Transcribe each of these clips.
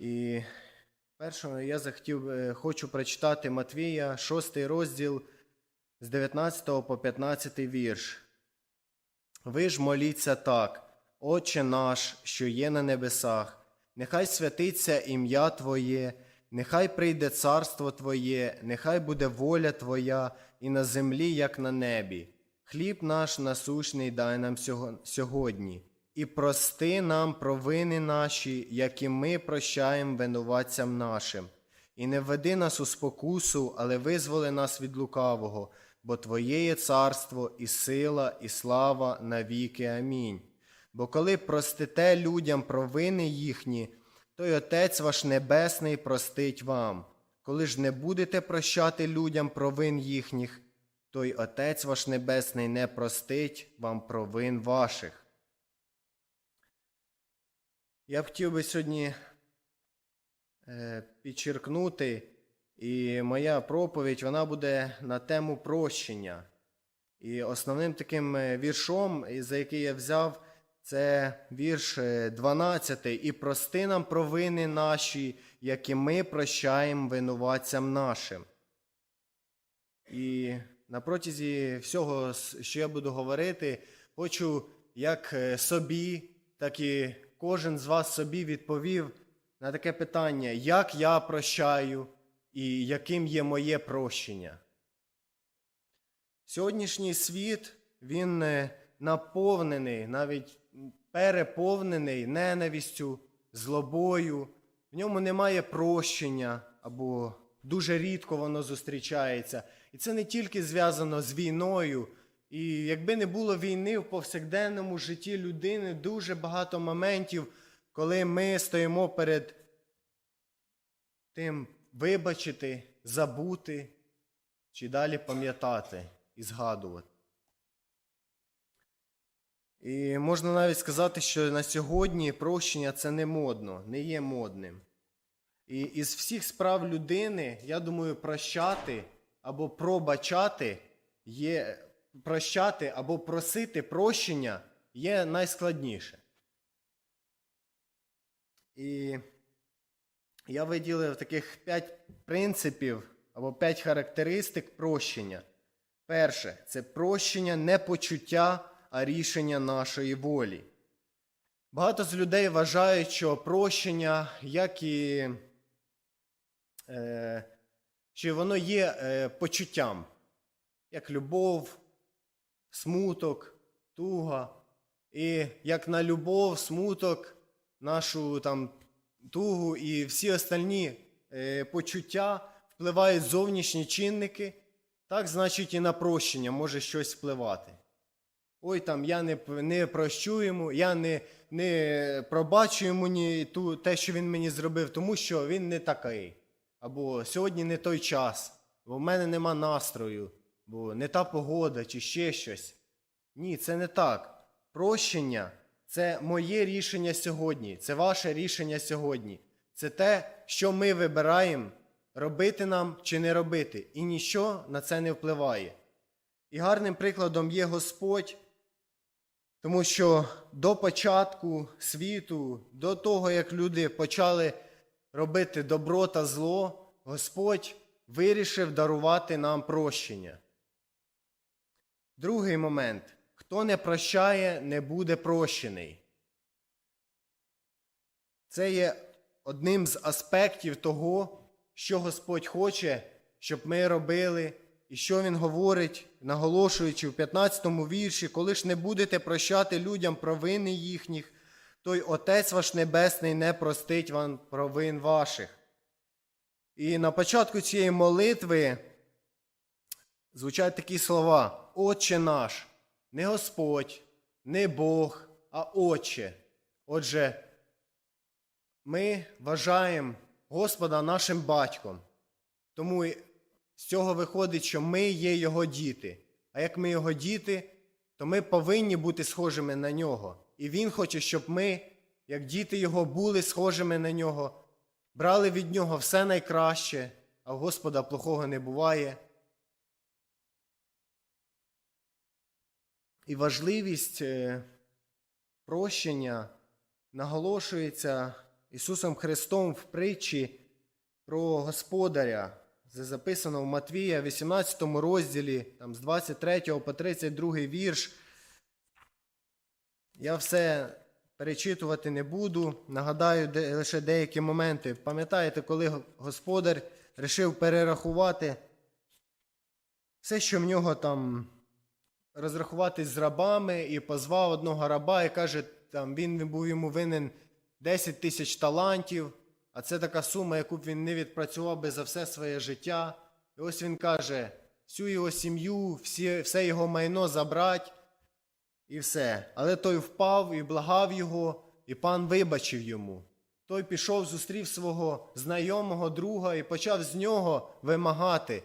І першого я захотів, хочу прочитати Матвія, 6 розділ з 19 по 15 вірш. Ви ж моліться так, Отче наш, що є на небесах, нехай святиться ім'я Твоє, нехай прийде царство Твоє, нехай буде воля Твоя і на землі, як на небі. Хліб наш насущний дай нам сьогодні, і прости нам провини наші, як і ми прощаємо винуватцям нашим. І не введи нас у спокусу, але визволи нас від лукавого, бо Твоє є царство, і сила, і слава навіки. Амінь. Бо коли простите людям провини їхні, то й Отець ваш Небесний простить вам. Коли ж не будете прощати людям провин їхніх, то й Отець ваш Небесний не простить вам провин ваших. Я б хотів би сьогодні е, підчеркнути, і моя проповідь вона буде на тему прощення. І основним таким е, віршом, за який я взяв, це вірш е, 12. І прости нам провини наші, які ми прощаємо винуватцям нашим. І на протязі всього, що я буду говорити, хочу як е, собі, так і кожен з вас собі відповів на таке питання, як я прощаю і яким є моє прощення. Сьогоднішній світ він е, наповнений, навіть переповнений ненавистю, злобою. В ньому немає прощення або дуже рідко воно зустрічається. І це не тільки зв'язано з війною. І якби не було війни в повсякденному житті людини, дуже багато моментів, коли ми стоїмо перед тим вибачити, забути чи далі пам'ятати і згадувати. І можна навіть сказати, що на сьогодні прощення це не модно, не є модним. І із всіх справ людини, я думаю, прощати або пробачати є прощати або просити прощення є найскладніше. І я виділив таких п'ять принципів або п'ять характеристик прощення. Перше це прощення не почуття, а рішення нашої волі. Багато з людей вважають, що прощення, як і е, що воно є е, почуттям, як любов, смуток, туга. І як на любов, смуток, нашу там тугу і всі остальні е, почуття впливають зовнішні чинники, так значить і на прощення може щось впливати. Ой, там я не, не прощу йому, я не, не пробачу йому ні ту, те, що він мені зробив, тому що він не такий. Або сьогодні не той час, бо в мене нема настрою, бо не та погода чи ще щось. Ні, це не так. Прощення це моє рішення сьогодні, це ваше рішення сьогодні. Це те, що ми вибираємо, робити нам чи не робити, і ніщо на це не впливає. І гарним прикладом є Господь, тому що до початку світу, до того, як люди почали робити добро та зло, Господь вирішив дарувати нам прощення. Другий момент. Хто не прощає, не буде прощений. Це є одним з аспектів того, що Господь хоче, щоб ми робили, і що Він говорить, наголошуючи в 15-му вірші, коли ж не будете прощати людям провини їхніх, то й Отець ваш Небесний не простить вам провин ваших. І на початку цієї молитви звучать такі слова: Отче наш, не Господь, не Бог, а Отче. Отже, ми вважаємо Господа нашим батьком. Тому з цього виходить, що ми є Його діти. А як ми Його діти, то ми повинні бути схожими на нього. І Він хоче, щоб ми, як діти Його, були схожими на нього, брали від Нього все найкраще, а в Господа плохого не буває. І важливість е, прощення наголошується Ісусом Христом в притчі про господаря. Це записано в Матвія, 18 розділі, там, з 23 по 32 вірш. Я все перечитувати не буду. Нагадаю лише деякі моменти. Пам'ятаєте, коли господар рішив перерахувати все, що в нього там розрахуватись з рабами, і позвав одного раба і каже, там він був йому винен 10 тисяч талантів, а це така сума, яку б він не відпрацював би за все своє життя. І ось він каже: всю його сім'ю, всі, все його майно забрать, і все. Але той впав і благав його, і пан вибачив йому. Той пішов, зустрів свого знайомого друга і почав з нього вимагати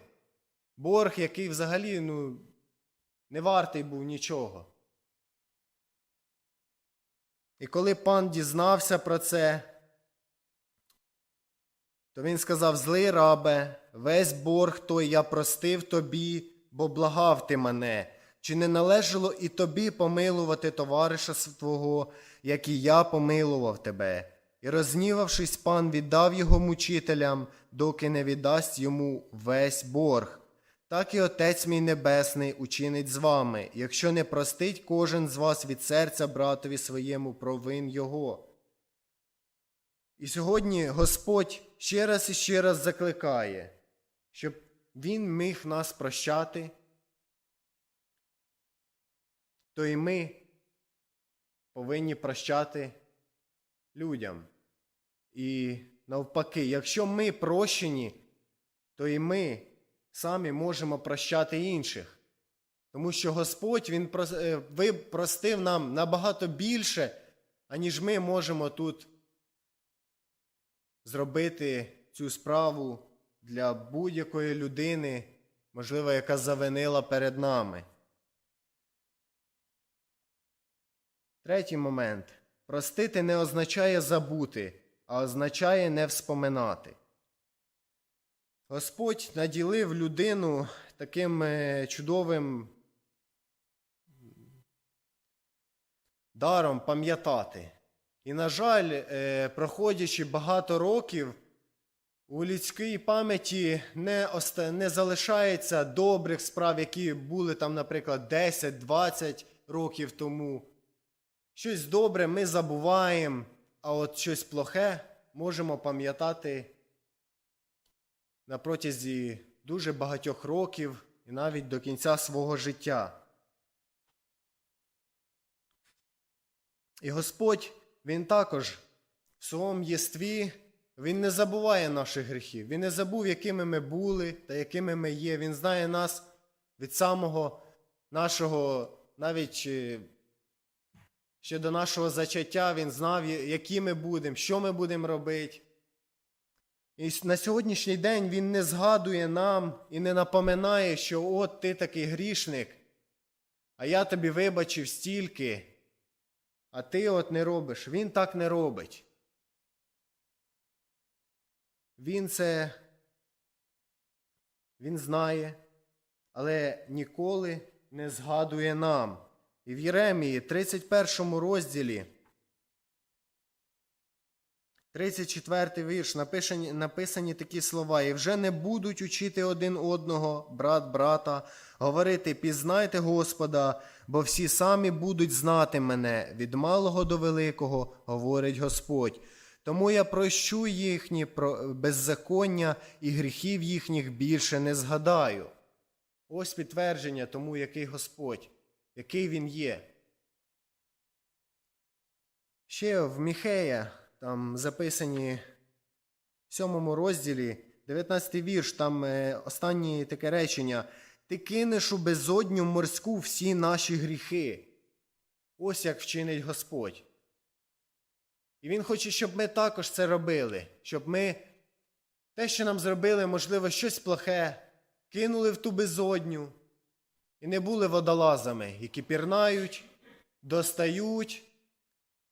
борг, який взагалі ну, не вартий був нічого. І коли пан дізнався про це, то він сказав: Злий рабе, весь борг той я простив тобі, бо благав ти мене. Чи не належало і тобі помилувати товариша свого, як і я помилував тебе? І рознівавшись, пан віддав його мучителям, доки не віддасть йому весь борг. Так і Отець мій Небесний учинить з вами, якщо не простить кожен з вас від серця братові своєму провин Його. І сьогодні Господь ще раз і ще раз закликає, щоб Він міг нас прощати, то і ми повинні прощати людям. І навпаки, якщо ми прощені, то і ми самі можемо прощати інших. Тому що Господь Він е, простив нам набагато більше, аніж ми можемо тут зробити цю справу для будь-якої людини, можливо, яка завинила перед нами. Третій момент. Простити не означає забути, а означає не вспоминати. Господь наділив людину таким е, чудовим даром пам'ятати. І, на жаль, е, проходячи багато років, у людській пам'яті не, оста- не залишається добрих справ, які були там, наприклад, 10-20 років тому. Щось добре ми забуваємо, а от щось плохе можемо пам'ятати на протязі дуже багатьох років і навіть до кінця свого життя. І Господь, Він також в своєму єстві, Він не забуває наших гріхів. Він не забув, якими ми були та якими ми є. Він знає нас від самого нашого, навіть е, ще до нашого зачаття, Він знав, які ми будемо, що ми будемо робити. І на сьогоднішній день Він не згадує нам і не напоминає, що от ти такий грішник, а я тобі вибачив стільки, а ти от не робиш. Він так не робить. Він це він знає, але ніколи не згадує нам. І в Єремії, 31 розділі, 34 вірш, написані, написані такі слова. І вже не будуть учити один одного, брат брата, говорити, пізнайте Господа, бо всі самі будуть знати мене, від малого до великого, говорить Господь. Тому я прощу їхні беззаконня і гріхів їхніх більше не згадаю. Ось підтвердження тому, який Господь, який Він є. Ще в Міхея там записані в сьомому розділі, 19 вірш, там е, останнє таке речення. Ти кинеш у безодню морську всі наші гріхи. Ось як вчинить Господь. І Він хоче, щоб ми також це робили, щоб ми те, що нам зробили, можливо, щось плохе, кинули в ту безодню і не були водолазами, які пірнають, достають.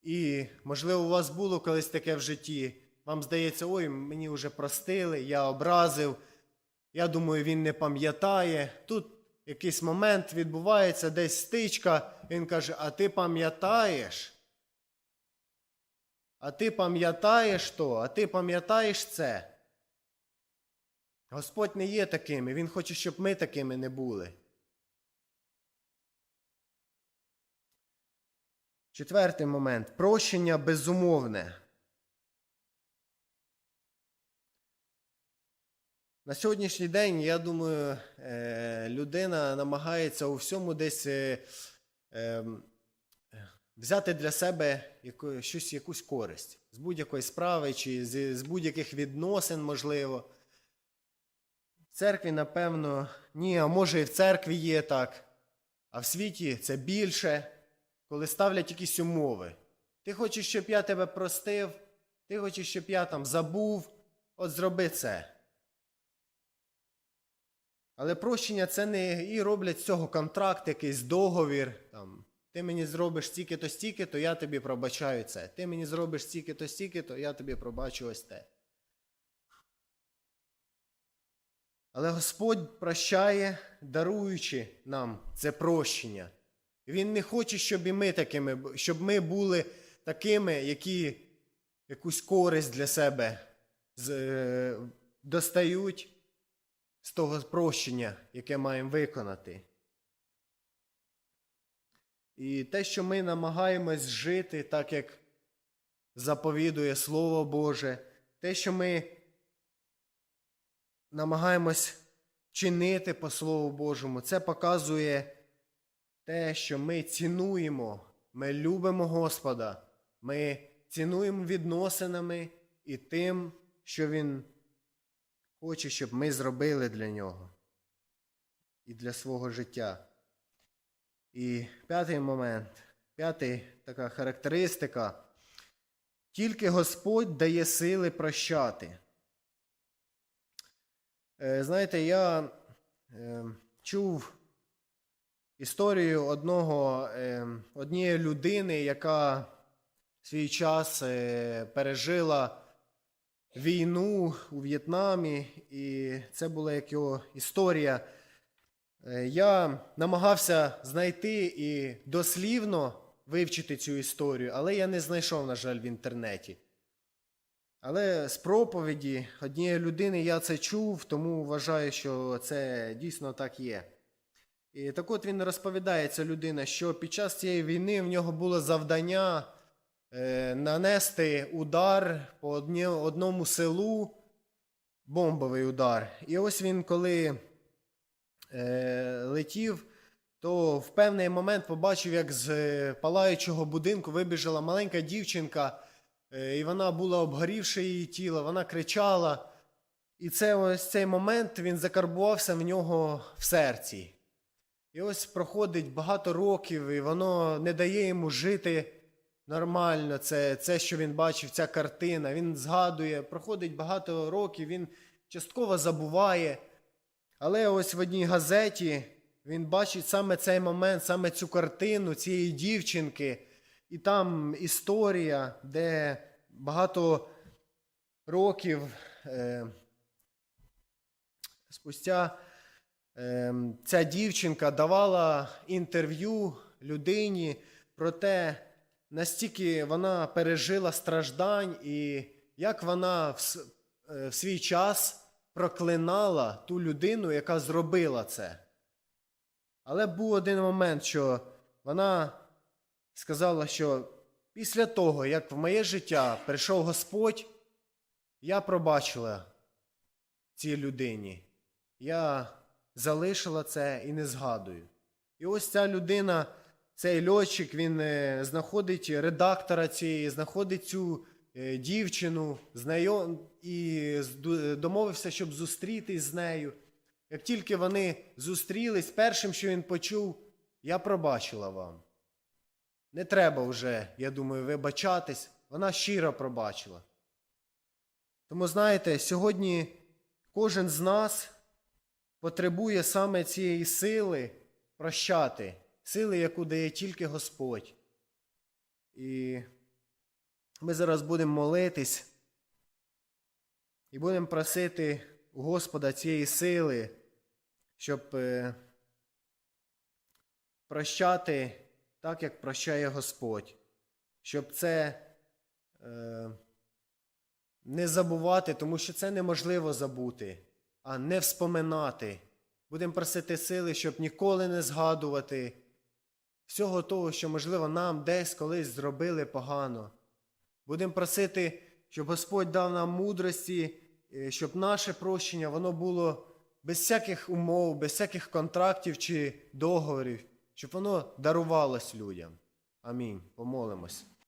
І, можливо, у вас було колись таке в житті. Вам здається, ой, мені вже простили, я образив. Я думаю, він не пам'ятає. Тут якийсь момент відбувається, десь стичка. Він каже: А ти пам'ятаєш? А ти пам'ятаєш то, а ти пам'ятаєш це. Господь не є такими, Він хоче, щоб ми такими не були. Четвертий момент прощення безумовне. На сьогоднішній день, я думаю, е, людина намагається у всьому десь е, е, взяти для себе щось, якусь користь з будь-якої справи чи з, з будь-яких відносин, можливо. В церкві, напевно, ні, а може і в церкві є так, а в світі це більше, коли ставлять якісь умови. Ти хочеш, щоб я тебе простив, ти хочеш, щоб я там забув, от зроби це. Але прощення це не і роблять з цього контракт, якийсь договір. Там, ти мені зробиш стільки-то, стільки-то, я тобі пробачаю це. Ти мені зробиш стільки-то, стільки-то, я тобі пробачу ось те. Але Господь прощає, даруючи нам це прощення. Він не хоче, щоб і ми такими, щоб ми були такими, які якусь користь для себе е, достають з того прощення, яке маємо виконати. І те, що ми намагаємось жити так, як заповідує Слово Боже, те, що ми намагаємось чинити по Слову Божому, це показує те, що ми цінуємо, ми любимо Господа, ми цінуємо відносинами і тим, що Він хоче, щоб ми зробили для нього і для свого життя. І п'ятий момент, п'ятий така характеристика. Тільки Господь дає сили прощати. Е, Знаєте, я е, чув історію одного, е, однієї людини, яка в свій час е, пережила війну у В'єтнамі, і це була як його історія. Е, Я намагався знайти і дослівно вивчити цю історію, але я не знайшов, на жаль, в інтернеті. Але з проповіді однієї людини я це чув, тому вважаю, що це дійсно так є. І так от він розповідає, ця людина, що під час цієї війни в нього було завдання е, нанести удар по одні, одному селу, бомбовий удар. І ось він, коли е, летів, то в певний момент побачив, як з е, палаючого будинку вибіжала маленька дівчинка, е, і вона була обгорівши її тіло, вона кричала. І це ось цей момент він закарбувався в нього в серці. І ось проходить багато років, і воно не дає йому жити нормально. Це, це що він бачив, ця картина. Він згадує, проходить багато років, він частково забуває. Але ось в одній газеті він бачить саме цей момент, саме цю картину цієї дівчинки, і там історія, де багато років е, спустя ця дівчинка давала інтерв'ю людині про те, настільки вона пережила страждань і як вона е, в свій час проклинала ту людину, яка зробила це. Але був один момент, що вона сказала, що після того, як в моє життя прийшов Господь, я пробачила цій людині. Я залишила це і не згадую. І ось ця людина, цей льотчик, він е, знаходить редактора цієї, знаходить цю е, дівчину, знайом і домовився, щоб зустрітись з нею. Як тільки вони зустрілись, першим, що він почув, я пробачила вам. Не треба вже, я думаю, вибачатись. Вона щиро пробачила. Тому, знаєте, сьогодні кожен з нас потребує саме цієї сили прощати, сили, яку дає тільки Господь. І ми зараз будемо молитись і будемо просити у Господа цієї сили, щоб е, прощати так, як прощає Господь, щоб це е, не забувати, тому що це неможливо забути, а не вспоминати. Будемо просити сили, щоб ніколи не згадувати всього того, що, можливо, нам десь колись зробили погано. Будемо просити, щоб Господь дав нам мудрості, е, щоб наше прощення воно було без всяких умов, без всяких контрактів чи договорів, щоб воно дарувалось людям. Амінь. Помолимось.